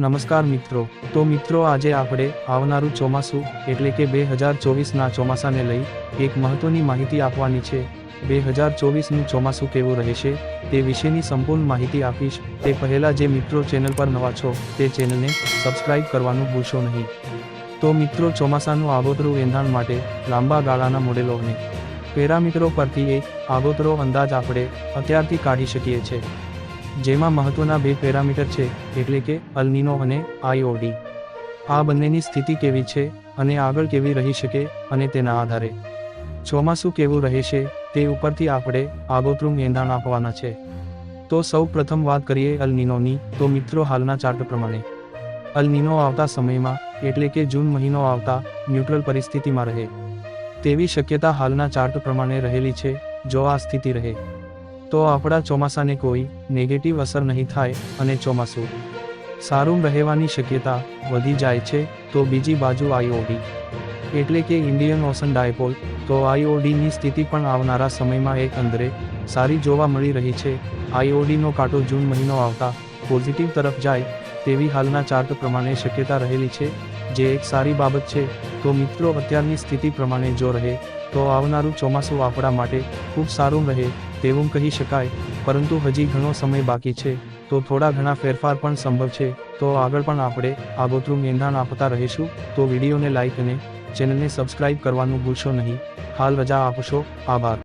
નમસ્કાર મિત્રો. તો મિત્રો આજે આપણે આવનારું ચોમાસું, એટલે કે બે હજાર ચોવીસના ચોમાસાને લઈ એક મહત્વની માહિતી આપવાની છે. બે હજાર ચોવીસનું ચોમાસું કેવું રહેશે, તે વિશેની સંપૂર્ણ માહિતી આપીશ. તે પહેલાં જે મિત્રો ચેનલ પર નવા છો, તે ચેનલને સબસ્ક્રાઇબ કરવાનું ભૂલશો નહીં. તો મિત્રો, ચોમાસાનું આગોતરું એંધાણ માટે લાંબા ગાળાના મોડેલોને. પેરામીટરો પરથી એક આગોતરો અંદાજ આપણે અત્યારથી કાઢી શકીએ છીએ. જેમાં મહત્વના બે પેરામીટર છે, એટલે કે અલનીનો અને આઈઓડી આ બંનેની સ્થિતિ કેવી છે અને આગળ કેવી રહી શકે અને તેના આધારે. ચોમાસું કેવું રહેશે તે ઉપરથી આપણે આગોતરું એંધાણ આપવાના છે. તો સૌ પ્રથમ વાત કરીએ અલનીનોની, તો મિત્રો હાલના ચાર્ટ પ્રમાણે. અલનીનો આવતા સમયમાં, એટલે કે જૂન મહિનો આવતા, ન્યુટ્રલ પરિસ્થિતિમાં રહે. તેવી શક્યતા હાલના ચાર્ટ પ્રમાણે રહેલી છે, જો આ સ્થિતિ રહે. તો આપણા ચોમાસાને કોઈ નેગેટિવ અસર નહીં થાય અને ચોમાસું સારું રહેવાની શક્યતા વધી જાય છે, તો બીજી બાજુ આઈઓડી એટલે કે ઇન્ડિયન ઓશન ડાયપોલ તો આઈઓડીની સ્થિતિ પણ આવનારા સમયમાં એક અંદરે સારી જોવા મળી રહી છે. આઈઓડીનો કાંટો જૂન મહિનો આવતા પોઝિટિવ તરફ જાય તેવી હાલના ચાર્ટ પ્રમાણે શક્યતા રહેલી છે, જે એક સારી બાબત છે. તો મિત્રો, અત્યારની સ્થિતિ પ્રમાણે જો રહે, તો આવનારું ચોમાસું આપણા માટે ખૂબ સારું રહે, તેવું કહી શકાય. પરંતુ હજી ઘણો સમય બાકી છે, તો થોડા ઘણા ફેરફાર પણ સંભવ છે. તો આગળ પણ આપણે આગોતરું નિંદાણ આપતા રહીશું. તો વિડીયોને લાઇક અને ચેનલને સબસ્ક્રાઇબ કરવાનું ભૂલશો નહીં. હાલ રજા આપશો. આભાર.